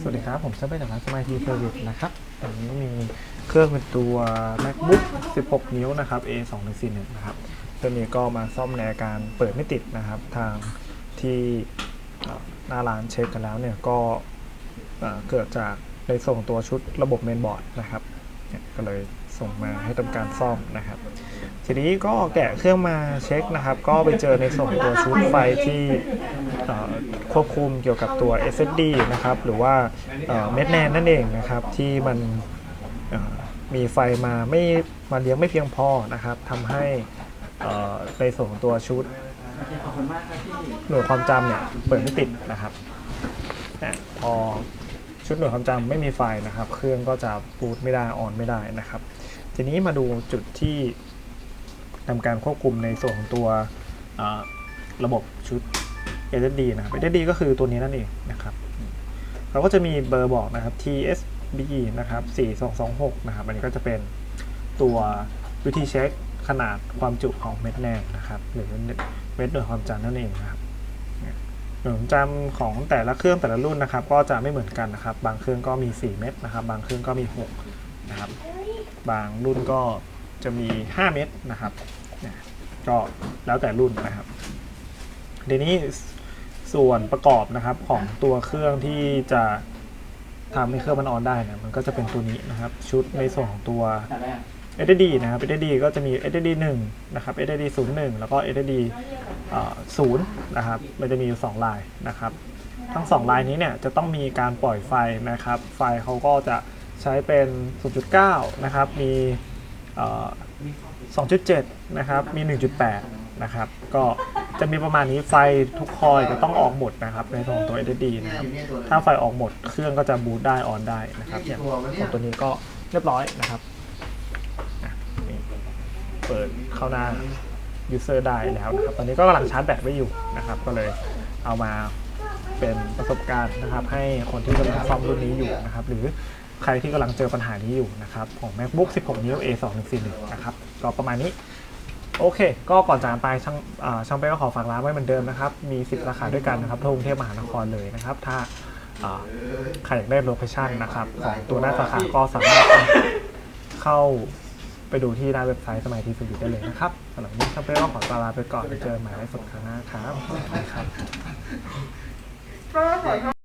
สวัสดีครับ ผมจะไปจากร้านสมายทีเซอร์วิสนะครับตอนนี้มีเครื่องเป็นตัว macbook 16 นิ้วนะครับ a 2 1 4 1นะครับตัวนี้ก็มาซ่อมในอาการเปิดไม่ติดนะครับ ทางที่หน้าร้านเช็คกันแล้วเนี่ยก็เกิดจากในส่งตัวชุดระบบเมนบอร์ดนะครับเนี่ยก็เลยส่งมาให้ทำการซ่อมนะครับ ทีนี้ก็แกะเครื่องมาเช็คนะครับ ก็ไปเจอในส่วนของตัวชุดไฟที่ควบคุมเกี่ยวกับตัว SSD นะครับ หรือว่าเม็ดแนนนั่นเองนะครับ ที่มันมีไฟมาไม่มาเลี้ยงไม่เพียงพอนะครับทำให้ในส่วนของตัวชุดหน่วยความจำเนี่ยเปิดไม่ติดนะครับพอชุดหน่วยความจำไม่มีไฟนะครับ เครื่องก็จะบูตไม่ได้ออนไม่ได้นะครับ ทีนี้มาดูจุดที่ ทำการควบคุมในส่วนของตัวระบบชุด SSD นะครับ SSD ก็คือตัวนี้นั่นเองนะครับเราก็จะมีเบอร์บอกนะครับ TSB นะครับ 4226 นะครับ อันนี้ก็จะเป็นตัววิธีเช็คขนาดความจุของเม็ดแนมนะครับ หรือเม็ดหน่วยความจำนั่นเองนะครับเนี่ยหน่วยความจำของแต่ละเครื่องแต่ละรุ่นนะครับ ก็จะไม่เหมือนกันนะครับ บางเครื่องก็มี 4 เม็ดนะครับ บางเครื่องก็มี 6 นะครับ บางรุ่นก็ จะมี 5 เม็ดนะครับก็แล้วแต่รุ่นนะครับทีนี้ส่วนประกอบนะครับของตัวเครื่องที่จะทำให้เครื่องมันออนได้นี่ยมันก็จะเป็นตัวนี้นะครับ ชุดในส่วนของตัว SSD นะครับ SSD ก็จะมี SSD 1นะครับ SSD 01 แล้วก็ SSD 0นะครับ มันจะมีอยู่ 2 ลายนะครับ ทั้ง 2 ลายนี้เนี่ยจะต้องมีการปล่อยไฟนะครับ ไฟเขาก็จะใช้เป็น 0.9 นะครับ มี 2.7 นะครับ มี 1.8 นะครับ ก็จะมีประมาณนี้ไฟทุกคอยจะต้องออกหมดนะครับในส่วนของตัว SSD นะครับ ถ้าไฟออกหมดเครื่องก็จะบูตได้ออนได้นะครับอย่างของตัวนี้ก็เรียบร้อยนะครับเปิดเข้าหน้า user ได้แล้วนะครับ ตอนนี้ก็กำลังชาร์จแบตไว้อยู่นะครับ ก็เลยเอามาเป็นประสบการณ์นะครับ ให้คนที่กำลังซ่อมรุ่นนี้อยู่นะครับ หรือ ใครที่กำลังเจอปัญหานี้อยู่นะครับของ macbook 16 นิ้ว a 2 1 4 1นะครับก็ประมาณนี้ โอเค ก็ก่อนจากกันไปช่างอ่าช่างเป้ก็ขอฝากร้านไว้เหมือนเดิมนะครับ มี 10สาขาด้วยกันนะครับทั่วกรุงเทพมหานครเลยนะครับ ถ้าอ่าใครอยากได้โลเคชั่นนะครับของตัวหน้าสาขาก็สามารถเข้าไปดูที่หน้าเว็บไซต์สมัยทีสุดได้เลยนะครับสำหรับวันนี้ช่างเป้ก็ขอตลาไปก่อนไปเจอกันใหม่ในสัปดาห์หน้าครับสวัสดีครับ